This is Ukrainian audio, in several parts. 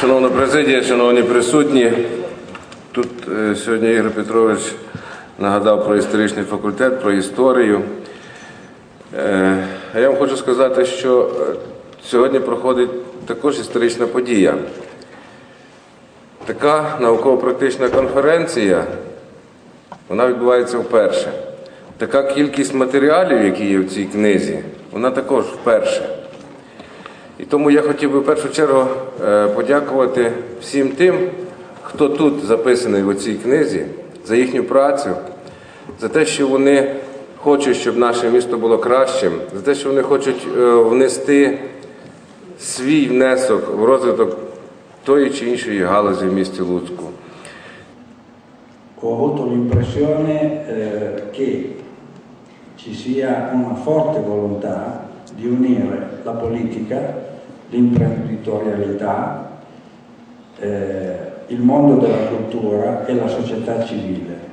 Шановна президія, шановні присутні, тут е, сьогодні Ігор Петрович нагадав про історичний факультет, про історію. Е, А я вам хочу сказати, що е, сьогодні проходить також історична подія. Така науково-практична конференція, вона відбувається вперше. Така кількість матеріалів, які є в цій книзі, вона також вперше. І тому я хотів би в першу чергу е, подякувати всім тим, хто тут записаний у цій книзі, за їхню працю, за те, що вони хочуть, щоб наше місто було кращим, за те, що вони хочуть е, внести свій внесок в розвиток тої чи іншої галузі в місті Луцьку. Ho avuto l'impressione che ci sia una forte volontà di unire la politica, l'imprenditorialità, eh, il mondo della cultura e la società civile.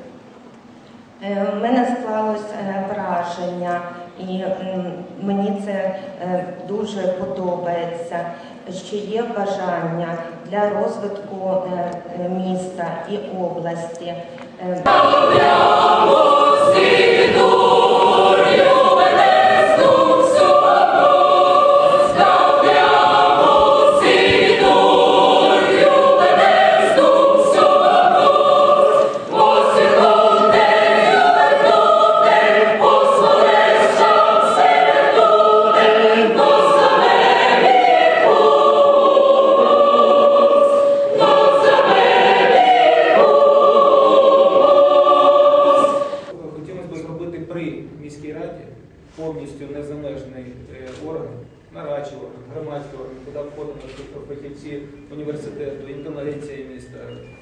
Е, У мене склалось е, враження, і мені це е, дуже подобається, що є бажання для розвитку міста і області. При міській раді повністю незалежний е, орган, нарадчий орган, громадський орган, куди входимо фахівці університету, інтелігенція міста,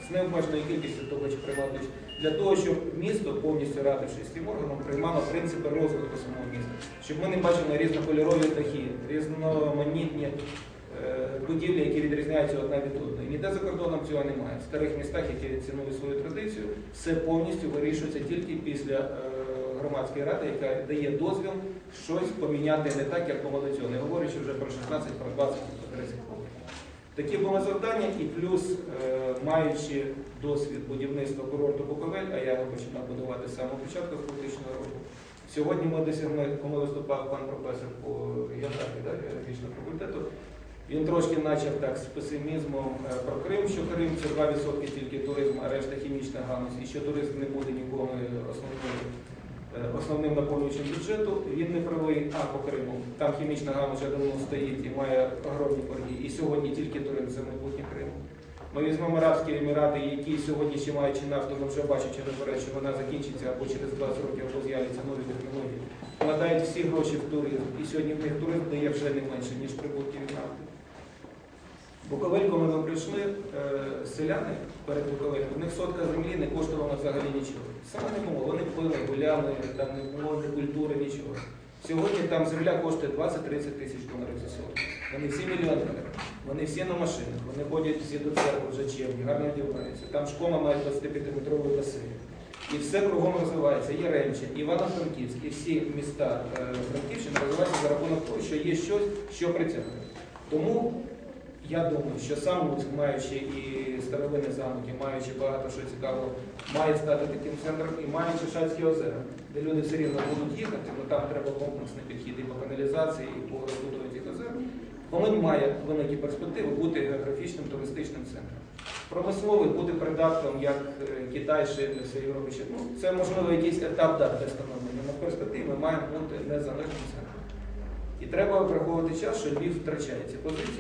з необмеженою кількістю того, чи приймати для того, щоб місто повністю радившись цим органом, приймало принципи розвитку самого міста, щоб ми не бачили різнокольорові дахи, різноманітні е, будівлі, які відрізняються одна від одної. Ніде за кордоном цього немає. В старих містах, які цінують свою традицію, все повністю вирішується тільки після е, громадської ради, яка дає дозвіл щось поміняти не так, як по молодцю, не говорячи вже про 16, про 20, про 30 років. Такі були завдання, і плюс, е, маючи досвід будівництва курорту Буковель, а я його починав будувати з самого початку 2000 року. Сьогодні ми досягли, коли виступав пан професор по географії да, географічного факультету, він трошки почав так з песимізмом е, про Крим, що Крим це 2% тільки туризм, а решта хімічна галузь, і що туризм не буде основним, е, основним наповнюючим бюджету. Він не правий, а по Криму. Там хімічна галузь вже давно стоїть і має огромні борги. І сьогодні тільки туризм це майбутнє Криму. Ми візьмемо Арабські Емірати, які сьогодні ще маючи нафту, але вже бачачи наперед, що вона закінчиться або через 20 років, або з'являться нові технології. Вкладають всі гроші в туризм. І сьогодні в них туризм дає вже не менше, ніж прибутки від нафти. Буковель, ми прийшли, е, селяни перед Буковелем, у них сотка землі не коштувала взагалі нічого. Саме не було. Вони пили, гуляли, там не було ні культури, нічого. Сьогодні там земля коштує 20-30 тисяч доларів за сотку. Вони всі мільйонери, вони всі на машинах, вони ходять всі до церкви вже чемні, гарно одягаються. Там школа має 25-метровий басейн. І все кругом розвивається. Є Ремчин, Івано-Франківськ, і всі міста е, Франківщини розвиваються за рахунок того, що є щось, що притягує. Тому я думаю, що сам Луцьк, маючи і старовинні замки, маючи багато що цікавого, має стати таким центром і маючи Шацькі озера, де люди все рівно будуть їхати, але там треба комплексний підхід і по каналізації, і по розбудові цих озер. Волинь має великі перспективи бути географічним туристичним центром. Промисловий бути придатком, як е, Китай ще для всієї Європи. Ну, це можливо якийсь етап дати становлення. але в перспективі ми маємо бути незалежним центром. І треба враховувати час, що Львів втрачає ці позиції.